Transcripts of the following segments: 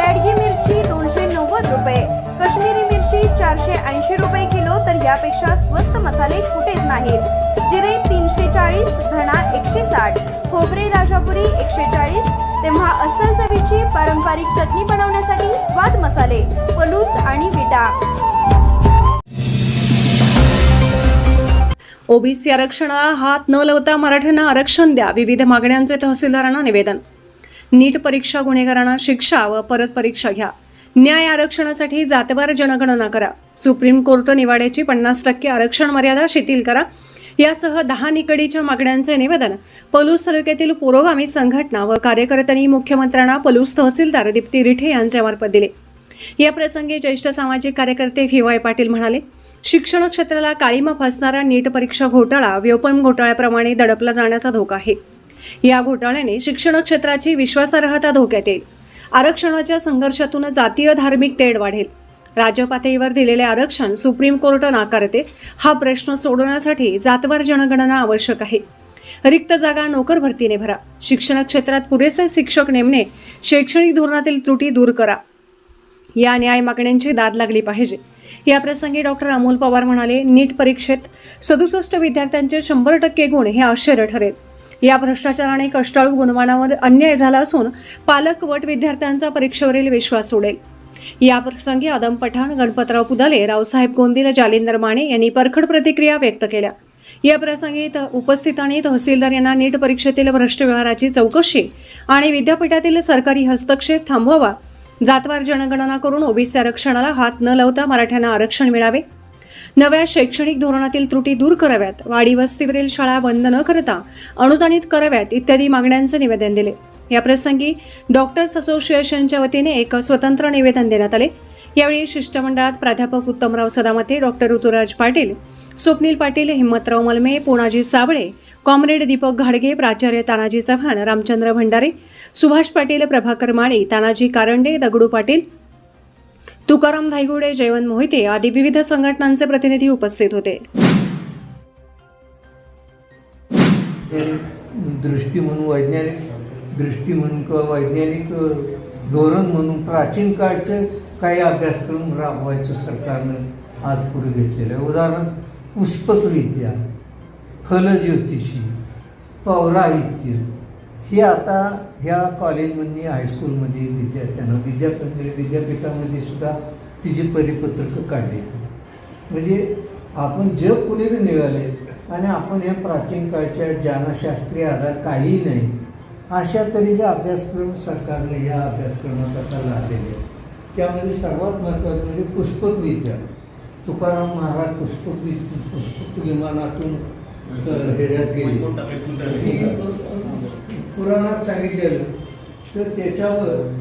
बॅडगी मिरची दोनशे नव्वद रुपये. काश्मीरी मिरची चारशे ऐंशी रुपये किलो तर यापेक्षा स्वस्त मसाले कुठेच नाहीत. जिरे तीनशे चाळीस धणा एकशे साठ खोबरे राजापुरी एकशे चाळीस. तेव्हा अस्सल चवीची पारंपरिक चटणी बनवण्यासाठी स्वाद मसाले पलूस आणि विटा. ओबीसी आरक्षणाला हात न लावता मराठ्यांना आरक्षण द्या. विविध मागण्यांचे तहसीलदारांना निवेदन. नीट परीक्षा गुन्हेगारांना शिक्षा व परत परीक्षा घ्या. न्याय आरक्षणासाठी जातवार जनगणना करा. सुप्रीम कोर्ट निवाड्याची पन्नास टक्के आरक्षण मर्यादा शिथिल करा. यासह दहा निकडीच्या मागण्यांचे निवेदन पलूस तालुक्यातील पुरोगामी संघटना व कार्यकर्त्यांनी मुख्यमंत्र्यांना पलूस तहसीलदार दीप्ती रिठे यांच्यामार्फत दिले. या प्रसंगी ज्येष्ठ सामाजिक कार्यकर्ते व्ही. पाटील म्हणाले शिक्षण क्षेत्राला काळीमा फासणारा नीट परीक्षा घोटाळा व्योपम घोटाळ्याप्रमाणे दडपला जाण्याचा धोका आहे. या घोटाळ्याने शिक्षण क्षेत्राची विश्वासार्हता धोक्यात येईल. आरक्षणाच्या संघर्षातून जातीय धार्मिक तेढ वाढेल. राज्य पातळीवर दिलेले आरक्षण सुप्रीम कोर्ट नाकारते हा प्रश्न सोडवण्यासाठी जातवार जनगणना आवश्यक आहे. रिक्त जागा नोकर भरतीने भरा. शिक्षण क्षेत्रात पुरेसे शिक्षक नेमणे शैक्षणिक धोरणातील त्रुटी दूर करा. या न्याय मागण्यांची दाद लागली पाहिजे. या प्रसंगी डॉक्टर अमोल पवार म्हणाले नीट परीक्षेत सदुसष्ट विद्यार्थ्यांचे शंभर टक्के गुण हे आश्चर्य ठरेल. या भ्रष्टाचाराने कष्टाळू गुणवानावर अन्याय झाला असून पालक वट विद्यार्थ्यांचा परीक्षेवरील विश्वास सोडेल. या प्रसंगी आदम पठाण गणपतराव पुदाले रावसाहेब गोंदील जालिंदर माने यांनी परखड प्रतिक्रिया व्यक्त केल्या. या प्रसंगी उपस्थितांनी तहसीलदार यांना नीट परीक्षेतील भ्रष्ट व्यवहाराची चौकशी आणि विद्यापीठातील सरकारी हस्तक्षेप थांबवावा जातवार जनगणना करून ओबीसी आरक्षणाला हात न लावता मराठ्यांना आरक्षण मिळावे नव्या शैक्षणिक धोरणातील त्रुटी दूर कराव्यात वाडी वस्तीवरील शाळा बंद न करता अनुदानित कराव्यात इत्यादी मागण्यांचे निवेदन दिले. या प्रसंगी डॉक्टर्स असोसिएशनच्या वतीने एक स्वतंत्र निवेदन देण्यात आले. यावेळी शिष्टमंडळात प्राध्यापक उत्तमराव सदामते डॉक्टर ऋतुराज पाटील स्वप्नील पाटील हिम्मतराव मलमे पुणाजी साबळे कॉम्रेड दीपक घाडगे प्राचार्य तानाजी चव्हाण रामचंद्र भंडारे सुभाष पाटील प्रभाकर माळी तानाजी कारंडे दगडू पाटील तुकाराम धायगुडे जयवंत मोहिते आदी विविध संघटनांचे प्रतिनिधी उपस्थित होते. दृष्टी म्हणून वैज्ञानिक दृष्टी म्हणून किंवा वैज्ञानिक धोरण म्हणून प्राचीन काळचे काही अभ्यासक्रम राबवायचं सरकारनं आज पुढे घेतलेलं आहे. उदाहरण पुष्पकविद्या फलज्योतिषी पौराहित्य हे आता ह्या कॉलेजमध्ये हायस्कूलमध्ये विद्यार्थ्यांना विद्यापीठ विद्यापीठामध्ये सुद्धा तिची परिपत्रकं काढली. म्हणजे आपण जग पुढे निघाले आणि आपण या प्राचीन काळच्या ज्ञानशास्त्रीय आधार काहीही नाही अशा तऱ्हेचे अभ्यासक्रम सरकारने या अभ्यासक्रमात आता लादलेले आहेत. त्यामध्ये सर्वात महत्त्वाचं म्हणजे पुष्पक विद्या तुकाराम महाराज पुष्पक वि पुष्पक विमानातून ह्याच्यात गेले. पुराणात सांगितलेलं. तर त्याच्यावर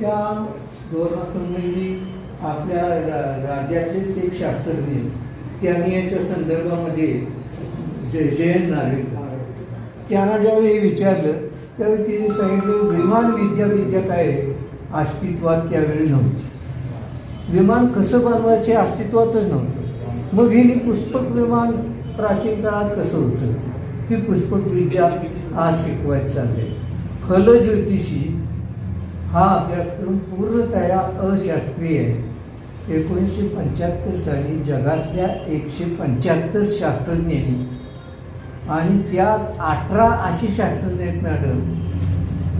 त्या धोरणासंबंधी आपल्या रा- राज्यातलेच एक शास्त्रज्ञ त्यांनी याच्या संदर्भामध्ये जय जयंत नार्वेकर त्यांना ज्यावेळी हे विचारलं त्यावेळी तिने सांगितलं विमान विद्या विद्या काय? अस्तित्वात त्यावेळी नव्हती. विमान कसं बनवायचे अस्तित्वातच नव्हतं. मग हिने पुष्पक विमान प्राचीन काळात कसं होतं? ही पुष्पविद्या आज शिकवायचं खल फलज्योतिषी हा अभ्यासक्रम पूर्णतया अशास्त्रीय आहे. एकोणीसशे पंच्याहत्तर साली जगातल्या एकशे पंच्याहत्तर शास्त्रज्ञांनी आणि त्यात अठरा अशी शास्त्रज्ञ आहेत मॅडम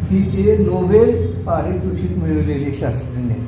की ते नोबेल पारितोषिक मिळवलेले शास्त्रज्ञ आहेत.